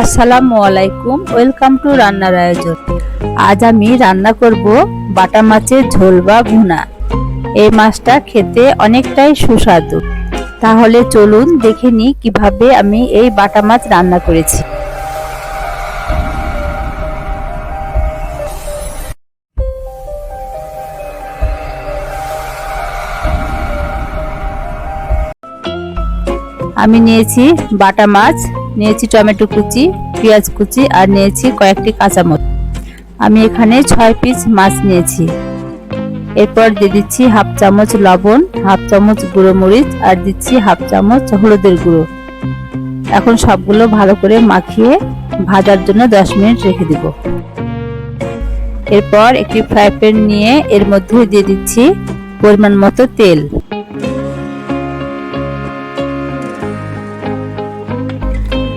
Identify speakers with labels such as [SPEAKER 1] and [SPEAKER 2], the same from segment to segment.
[SPEAKER 1] আসসালামু আলাইকুম, welcome to রান্নার আয়োজন। আজ আমি রান্না করব বাটা মাছের ঝোল বা ভুনা। এই মাছটা খেতে অনেকটাই সুস্বাদু। তাহলে চলুন দেখে নিই কীভাবে আমি এই বাটা মাছ রান্না করেছি। আমি নিয়েছি বাটা মাছ নিয়েছি টমেটো কুচি, পেঁয়াজ কুচি আর নিয়েছি কয়েকটি কাঁচামরিচ। আমি এখানে ছয় পিস মাছ নিয়েছি। এরপর দিয়ে দিচ্ছি হাফ চামচ লবণ, হাফ চামচ গুঁড়ো মরিচ আর দিচ্ছি হাফ চামচ হলুদের গুঁড়ো। এখন সবগুলো ভালো করে মাখিয়ে ভাজার জন্য দশ মিনিট রেখে দিব। এরপর একটি ফ্রাই প্যান নিয়ে এর মধ্যে দিয়ে দিচ্ছি পরিমাণ মতো তেল।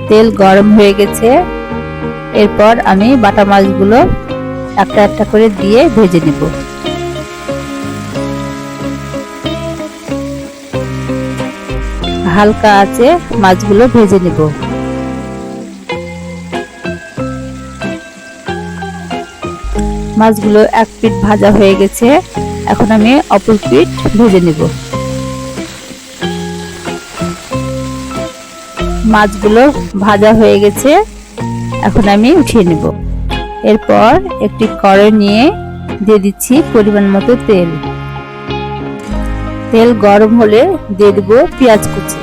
[SPEAKER 1] তেল গরম হয়ে গেছে। এরপর আমি বাটা মাছগুলো একটা একটা করে দিয়ে ভেজে নিব। হালকা আছে, মাছগুলো ভেজে নিব। মাছগুলো এক পিঠ ভাজা হয়ে গেছে। এখন আমি অপর পিঠ ভেজে নিব। মাছগুলো ভাজা হয়ে গেছে। এখন আমি উঠিয়ে নেব। এরপর একটি কড়াই নিয়ে দিয়ে দিচ্ছি পরিমাণ মতো তেল। তেল গরম হলে দিয়ে দেবো পেঁয়াজ কুচি।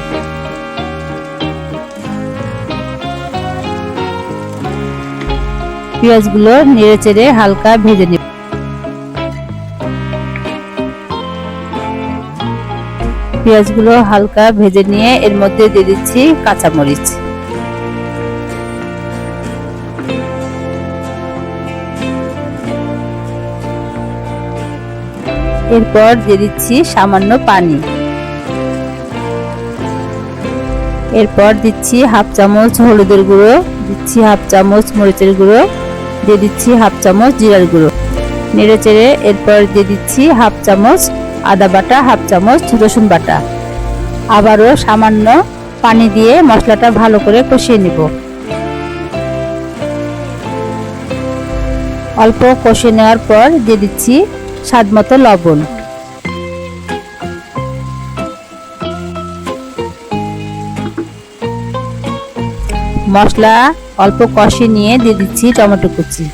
[SPEAKER 1] পেঁয়াজগুলো নেড়ে চেড়ে হালকা ভেজে নেব। পেঁয়াজগুলো হালকা ভেজে নিয়ে এর মধ্যে দিয়ে দিচ্ছি কাঁচামরিচ। এরপর দিয়ে দিচ্ছি সামান্য পানি। এরপর দিচ্ছি হাফ চামচ হলুদের গুঁড়ো, দিচ্ছি হাফ চামচ মরিচের গুঁড়ো, দিয়ে দিচ্ছি হাফ চামচ জিরার গুঁড়ো। নেড়ে চেড়ে এরপর দিয়ে দিচ্ছি হাফ চামচ আদা বাটা, হাফ চামচ রসুন বাটা। আবারও সামান্য পানি দিয়ে মশলাটা ভালো করে কষিয়ে নিব। অল্প কষিয়ে নেওয়ার পর দিয়ে দিচ্ছি স্বাদ মতো লবণ। মশলা অল্প কষিয়ে নিয়ে দিয়ে দিচ্ছি টমেটো কুচি।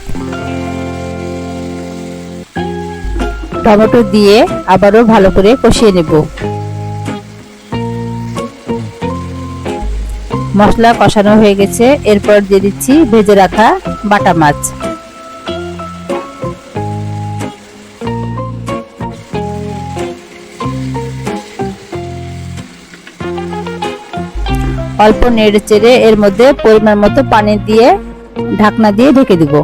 [SPEAKER 1] টমেটো দিয়ে আবারও ভালো করে কষিয়ে নেব। মশলা কষানো হয়ে গেছে। এরপর দিয়ে দিচ্ছি ভেজে রাখা বাটা মাছ। অল্প নেড়ে চেড়ে এর মধ্যে পরিমাণ মতো পানি দিয়ে ঢাকনা দিয়ে ঢেকে দিব।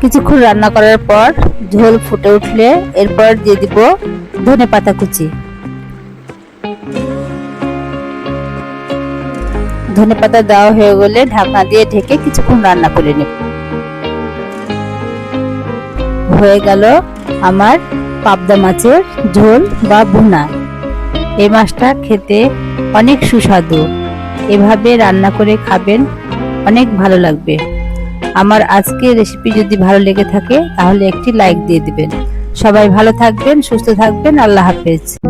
[SPEAKER 1] কিছুক্ষণ রান্না করার পর ঝোল ফুটে উঠলে এরপর দিয়ে দিব ধনে পাতা কুচি। ধনে পাতা দেওয়া হয়ে গেলে ঢাকনা দিয়ে ঢেকে কিছুক্ষণ রান্না করে নেব। হয়ে গেল আমার পাবদা মাছের ঝোল বা ভুনা। এই মাছটা খেতে অনেক সুস্বাদু। এভাবে রান্না করে খাবেন, অনেক ভালো লাগবে। আমার আজকের রেসিপি যদি ভালো লেগে থাকে, তাহলে একটি লাইক দিয়ে দিবেন। সবাই ভালো থাকবেন, সুস্থ থাকবেন, আল্লাহ হাফেজ।